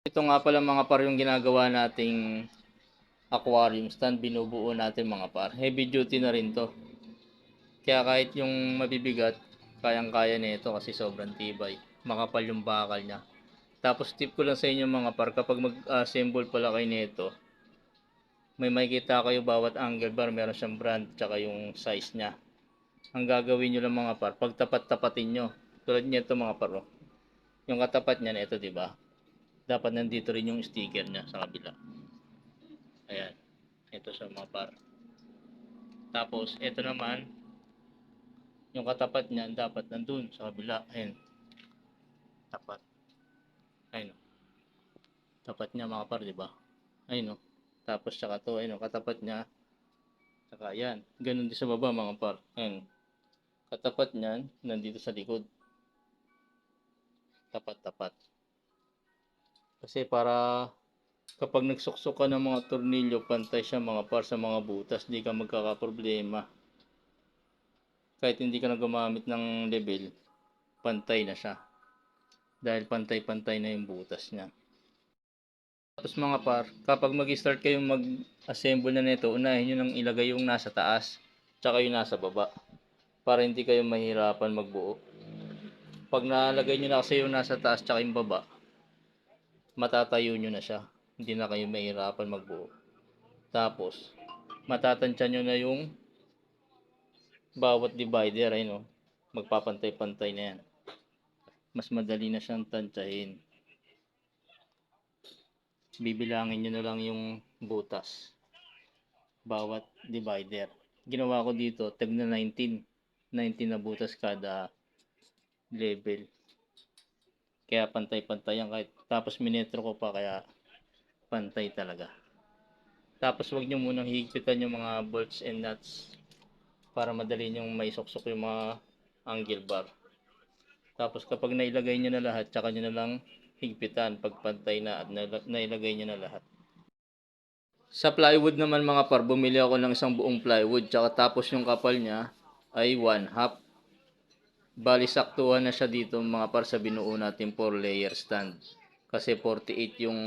Ito nga pala mga par yung ginagawa nating aquarium stand. Binubuo natin mga par. Heavy duty na rin to. Kaya kahit yung mabibigat, kayang-kaya nito kasi sobrang tibay. Makapal yung bakal niya. Tapos tip ko lang sa inyo mga par, kapag mag-assemble pala kayo nito, may makikita kayo bawat angle bar, meron siyang brand, tsaka yung size niya. Ang gagawin nyo lang mga par, pag tapat-tapatin nyo, tulad nito mga par, oh. yung katapat niyan, ito ba? Dapat nandito rin yung sticker niya sa kabila. Ayan, ito sa mga par. Tapos, ito naman, yung katapat niyan, dapat nandun sa kabila. Ayan, tapat. Ayun. Tapat niya mga par, di ba? Ayun. Tapos saka to, ayun katapat niya. Saka yan. Ganun din sa baba mga par. Ayun. Katapat niyan, nandito sa likod. Tapat-tapat. Kasi para kapag nagsuksok ka ng mga tornilyo, pantay siya mga par sa mga butas, di ka magkakaproblema. Kahit hindi ka na gumamit ng level, pantay na siya dahil pantay-pantay na yung butas niya. Tapos mga par, kapag mag-start kayong mag-assemble na nito, unahin nyo nang ilagay yung nasa taas, tsaka yung nasa baba, para hindi kayo mahirapan magbuo. Pag nalagay nyo na kasi yung nasa taas tsaka yung baba, matatayo nyo na siya. Hindi na kayo mahirapan magbuo. Tapos, matatansya nyo na yung bawat divider, ayun o, magpapantay-pantay na yan mas madali na siyang tantsahin. Bibilangin nyo na lang yung butas. Bawat divider. Ginawa ko dito, tag na 19. 19 na butas kada level. Kaya pantay-pantay yan kahit tapos minetro ko pa kaya pantay talaga. Tapos wag nyo munang higpitan yung mga bolts and nuts para madali nyong may suksok yung mga angle bar. Tapos kapag nailagay nyo na lahat, tsaka nyo na lang higpitan pagpantay na at naila- nailagay nyo na lahat. Sa plywood naman mga par, bumili ako ng isang buong plywood, tsaka tapos yung kapal niya ay 1 half. Bali saktuhan na siya dito mga par sa binuo natin 4 layer stand. Kasi 48 yung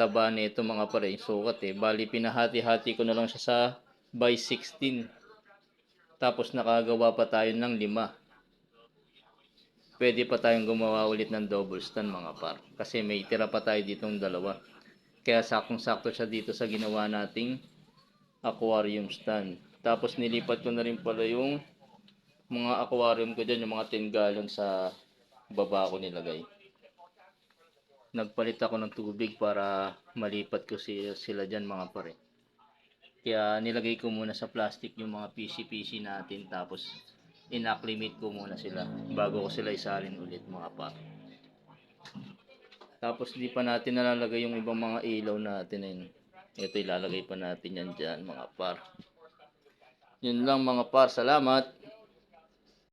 taba nito mga par eh, sukat eh. Bali pinahati-hati ko na lang siya sa by 16. Tapos nakagawa pa tayo ng 5 pwede pa tayong gumawa ulit ng double stand mga par. Kasi may tira pa tayo ditong dalawa. Kaya saktong-sakto siya dito sa ginawa nating aquarium stand. Tapos nilipat ko na rin pala yung mga aquarium ko dyan, yung mga 10 gallon sa baba ko nilagay. Nagpalit ako ng tubig para malipat ko si- sila dyan mga pare. Kaya nilagay ko muna sa plastic yung mga PC-PC natin tapos inacclimate ko muna sila bago ko sila isalin ulit mga par. Tapos di pa natin nalalagay yung ibang mga ilaw natin ayun. Ito ilalagay pa natin yan dyan mga par. Yun lang mga par. Salamat.